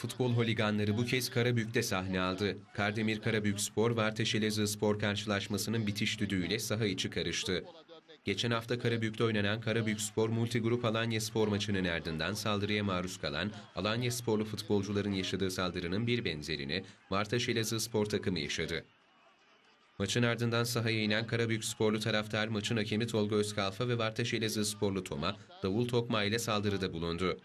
Futbol holiganları bu kez Karabük'te sahne aldı. Kardemir Karabük Spor, Varteş Elazığ Spor karşılaşmasının bitiş düdüğüyle saha içi karıştı. Geçen hafta Karabük'te oynanan Karabük Spor Multigrup Alanya Spor maçının ardından saldırıya maruz kalan Alanya Sporlu futbolcuların yaşadığı saldırının bir benzerini Vartaş Elazığ Spor takımı yaşadı. Maçın ardından sahaya inen Karabük sporlu taraftar maçın hakemi Tolga Özkalfa ve Vartaş Elazığ sporlu Tom'a davul tokma ile saldırıda bulundu.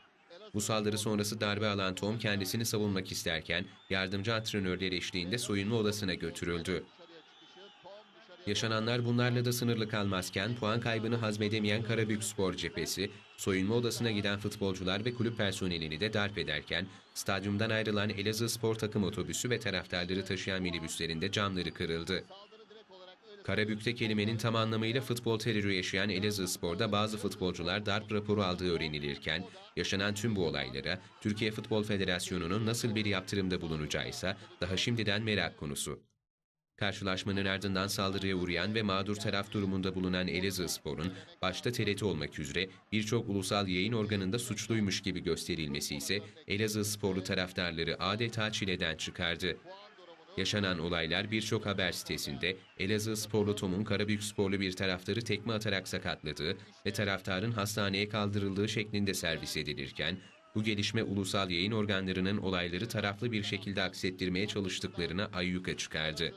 Bu saldırı sonrası darbe alan Tom kendisini savunmak isterken yardımcı antrenörler eşliğinde soyunma odasına götürüldü. Yaşananlar bunlarla da sınırlı kalmazken puan kaybını hazmedemeyen Karabük Spor cephesi, soyunma odasına giden futbolcular ve kulüp personelini de darp ederken, stadyumdan ayrılan Elazığ Spor takım otobüsü ve taraftarları taşıyan minibüslerinde camları kırıldı. Karabük'te kelimenin tam anlamıyla futbol terörü yaşayan Elazığ Spor'da bazı futbolcular darp raporu aldığı öğrenilirken, yaşanan tüm bu olaylara Türkiye Futbol Federasyonu'nun nasıl bir yaptırımda bulunacağı ise daha şimdiden merak konusu. Karşılaşmanın ardından saldırıya uğrayan ve mağdur taraf durumunda bulunan Elazığ Spor'un başta TRT olmak üzere birçok ulusal yayın organında suçluymuş gibi gösterilmesi ise Elazığ Sporlu taraftarları adeta çileden çıkardı. Yaşanan olaylar birçok haber sitesinde Elazığ Sporlu Tom'un Karabük Sporlu bir taraftarı tekme atarak sakatladığı ve taraftarın hastaneye kaldırıldığı şeklinde servis edilirken, bu gelişme ulusal yayın organlarının olayları taraflı bir şekilde aksettirmeye çalıştıklarına ayyuka çıkardı.